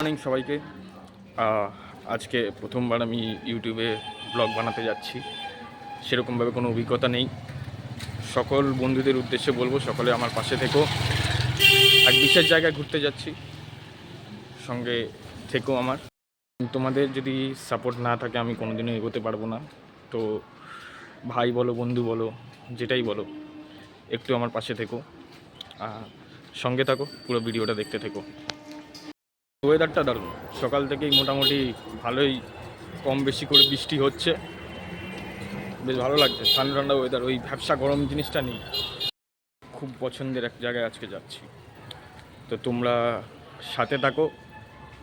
Morning সবাইকে। আজকে প্রথমবার আমি ইউটিউবে ব্লগ বানাতে যাচ্ছি। সেরকমভাবে কোনো অভিজ্ঞতা নেই। সকল বন্ধুদের উদ্দেশ্যে বলব, সকলে আমার পাশে থেকো। এক বিশেষ জায়গায় ঘুরতে যাচ্ছি। সঙ্গে থেকো আমার। তোমাদের যদি সাপোর্ট না থাকে, আমি কোনোদিনও এগোতে পারব না। তো ভাই বলো, বন্ধু বলো, যেটাই বলো, একটু আমার পাশে থেকো। সঙ্গে থাকো, পুরো ভিডিওটা দেখতে থেকো। ওয়েদারটা দারুণ। সকাল থেকেই মোটামুটি ভালোই কম বেশি করে বৃষ্টি হচ্ছে। বেশ ভালো লাগছে। ঠান্ডা ঠান্ডা ওয়েদার ওই ভ্যাবসা গরম জিনিসটা নেই। খুব পছন্দের এক জায়গায় আজকে যাচ্ছি। তো তোমরা সাথে থাকো,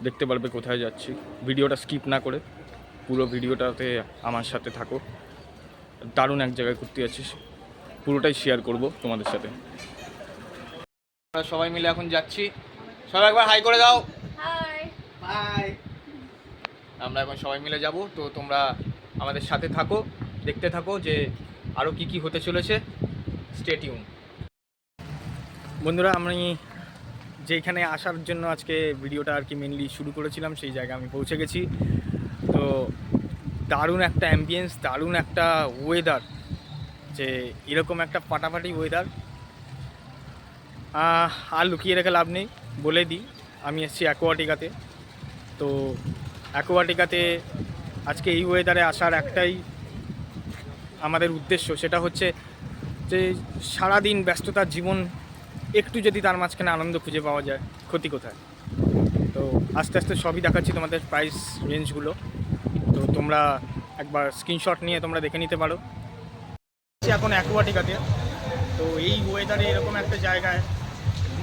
দেখতে পারবে কোথায় যাচ্ছি। ভিডিওটা স্কিপ না করে, পুরো ভিডিওটাতে আমার সাথে থাকো। দারুণ এক জায়গায় ঘুরতে যাচ্ছি পুরোটাই শেয়ার করব তোমাদের সাথে। সবাই মিলে এখন যাচ্ছি। সবাই একবার হাই করে দাও। বাই আমরা এখন সবাই মিলে যাব, তো তোমরা আমাদের সাথে থাকো, দেখতে থাকো যে আরও কি কি হতে চলেছে। স্টেটিউন বন্ধুরা, আমি যেখানে আসার জন্য আজকে ভিডিওটা আর কি মেনলি শুরু করেছিলাম, সেই জায়গায় আমি পৌঁছে গেছি। তো দারুণ একটা অ্যাম্বিয়েন্স দারুণ একটা ওয়েদার যে এরকম একটা ফাটাফাটি ওয়েদার আর লুকিয়ে রেখে লাভ নেই, বলে দিই, আমি এসেছি অ্যাকোয়াটিকাতে তো অ্যাকোয়াটিকাতে আজকে এই ওয়েদারে আসার একটাই আমাদের উদ্দেশ্য, সেটা হচ্ছে যে সারাদিন ব্যস্ততার জীবন একটু যদি তার মাঝখানে আনন্দ খুঁজে পাওয়া যায়, ক্ষতি কোথায়? তো আস্তে আস্তে সবই দেখাচ্ছি তোমাদের প্রাইস রেঞ্জগুলো তো তোমরা একবার স্ক্রিনশট নিয়ে তোমরা দেখে নিতে পারো। এখন অ্যাকোয়াটিকাতে, তো এই ওয়েদারে এরকম একটা জায়গায়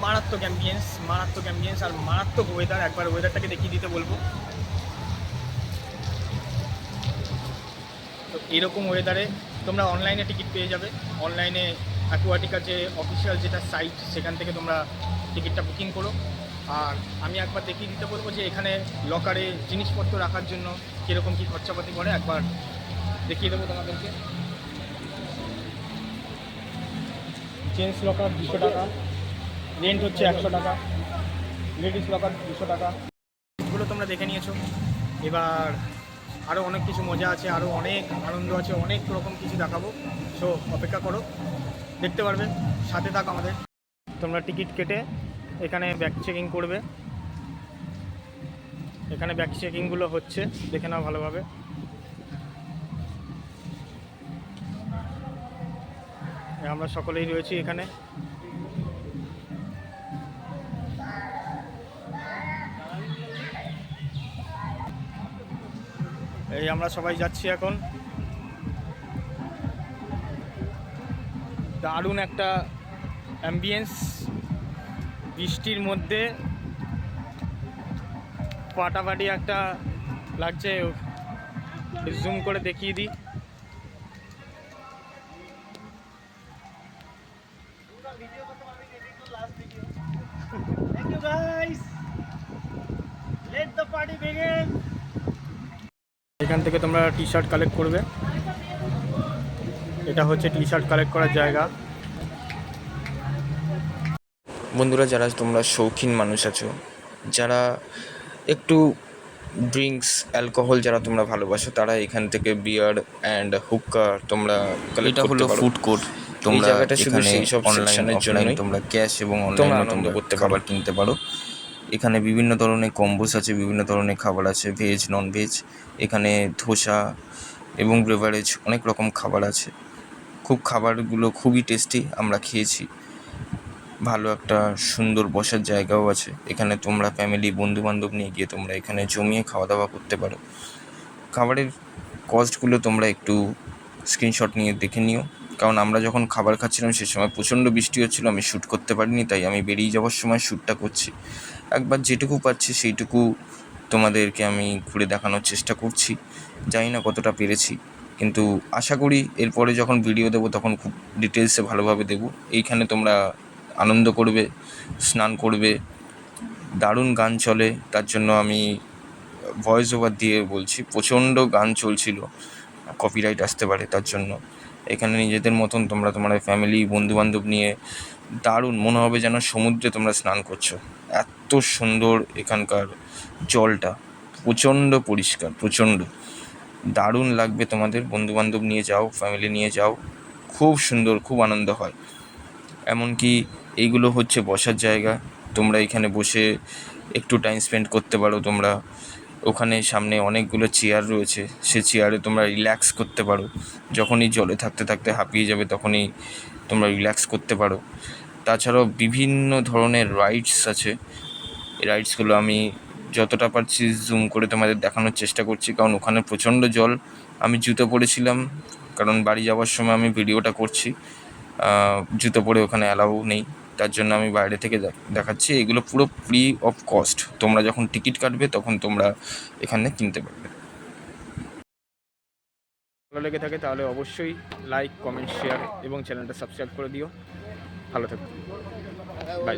মারাত্মক অ্যাম্বিয়েন্স মারাত্মক অ্যাম্বিয়েন্স আর মারাত্মক ওয়েদার একবার ওয়েদারটাকে দেখিয়ে দিতে বলব। তো এরকম ওয়েদারে তোমরা অনলাইনে টিকিট পেয়ে যাবে। অনলাইনে অ্যাকোয়াটিকার যে অফিসিয়াল যেটা সাইট সেখান থেকে তোমরা টিকিটটা বুকিং করো। আর আমি একবার দেখিয়ে দিতে বলব যে এখানে লকারে জিনিসপত্র রাখার জন্য কীরকম কী খরচাপাতি করে একবার দেখিয়ে দেবো তোমাদেরকে। চেঞ্জ লকার দুশো টাকা। রেন্ট হচ্ছে একশো টাকা। লেডিস লকার দুশো টাকা। এগুলো তোমরা দেখে নিয়েছো। এবার আরও অনেক কিছু মজা আছে আরও অনেক আনন্দ আছে, অনেক রকম কিছু দেখাবো। সো অপেক্ষা করো। দেখতে পারবে, সাথে থাকো আমাদের। তোমরা টিকিট কেটে এখানে ব্যাক চেকিং করবে। এখানে ব্যাক চেকিংগুলো হচ্ছে, দেখে নাও ভালোভাবে। আমরা সকলেই রয়েছি এখানে। এই আমরা সবাই যাচ্ছি এখন দারুণ একটা অ্যাম্বিয়েন্স বৃষ্টির মধ্যে পাটাপাটি একটা লাগছে জুম করে দেখিয়ে দিই. Let the party begin. এখান থেকে তোমরা টি শার্ট কালেক্ট করবে। এটা হচ্ছে টি শার্ট কালেক্ট করার জায়গা। বন্ধুরা যারা তোমরা শৌখিন মানুষ আছো যারা একটু ড্রিঙ্কস অ্যালকোহল যারা তোমরা ভালোবাসো তারা এখান থেকে বিয়ার অ্যান্ড হুক্কা তোমরা এটা হলো ফুড কোর্ট তোমরা জায়গাটা শুধু সেই সব অনলাইনের জন্য তোমরা ক্যাশ এবং অনলাইনে আনন্দ করতে খাবার কিনতে পারো। এখানে বিভিন্ন ধরনের কম্বোস আছে, বিভিন্ন ধরনের খাবার আছে ভেজ নন ভেজ এখানে ধোসা এবং বেভারেজ অনেক রকম খাবার আছে। খুব খাবারগুলো খুবই টেস্টি আমরা খেয়েছি। ভালো একটা সুন্দর বসার জায়গাও আছে। এখানে তোমরা ফ্যামিলি বন্ধু বান্ধব নিয়ে গিয়ে তোমরা এখানে জমিয়ে খাওয়া দাওয়া করতে পারো। খাবারের কস্টগুলো তোমরা একটু স্ক্রিনশট নিয়ে দেখে নিও। কারণ আমরা যখন খাবার খাচ্ছিলাম সে সময় প্রচণ্ড বৃষ্টি হচ্ছিল, আমি শ্যুট করতে পারিনি, তাই আমি বেরিয়ে যাওয়ার সময় শ্যুটটা করছি। একবার যেটুকু পাচ্ছি সেইটুকু তোমাদেরকে আমি ঘুরে দেখানোর চেষ্টা করছি। জানি না কতটা পেরেছি, কিন্তু আশা করি এরপরে যখন ভিডিও দেবো তখন খুব ডিটেলসে ভালোভাবে দেবো। এইখানে তোমরা আনন্দ করবে, স্নান করবে, দারুণ গান চলে। তার জন্য আমি ভয়েস ওভার দিয়ে বলছি, প্রচণ্ড গান চলছিল কপিরাইট আসতে পারে তার জন্য। এখানে নিজেদের মতন তোমরা তোমার ফ্যামিলি বন্ধুবান্ধব নিয়ে দারুণ মনে হবে যেন সমুদ্রে তোমরা স্নান করছ। এত সুন্দর এখানকার জলটা, প্রচণ্ড পরিষ্কার, প্রচণ্ড। দারুণ লাগবে তোমাদের, বন্ধুবান্ধব নিয়ে যাও ফ্যামিলি নিয়ে যাও। খুব সুন্দর, খুব আনন্দ হয়। এমনকি এইগুলো হচ্ছে বসার জায়গা। তোমরা এখানে বসে একটু টাইম স্পেন্ড করতে পারো তোমরা। ওখানে সামনে অনেকগুলো চেয়ার রয়েছে। সে চেয়ারে তোমরা রিল্যাক্স করতে পারো। যখনই জলে থাকতে থাকতে হাঁপিয়ে যাবে তখনই তোমরা রিল্যাক্স করতে পারো। তাছাড়াও বিভিন্ন ধরনের রাইডস আছে। এই রাইডসগুলো আমি যতটা পারছি জুম করে তোমাদের দেখানোর চেষ্টা করছি। কারণ ওখানে প্রচণ্ড জল। আমি জুতো পরেছিলাম। কারণ বাড়ি যাওয়ার সময় আমি ভিডিওটা করছি। জুতো পরে ওখানে অ্যালাউ নেই। তার জন্য আমি বাইরে থেকে দেখাচ্ছি। এগুলো পুরো ফ্রি অফ কস্ট তোমরা যখন টিকিট কাটবে, তখন তোমরা এখানে কিনতে পারবে। ভালো লেগে থাকে তাহলে অবশ্যই লাইক কমেন্ট শেয়ার এবং চ্যানেলটা সাবস্ক্রাইব করে দিও। ভালো থাকো। বাই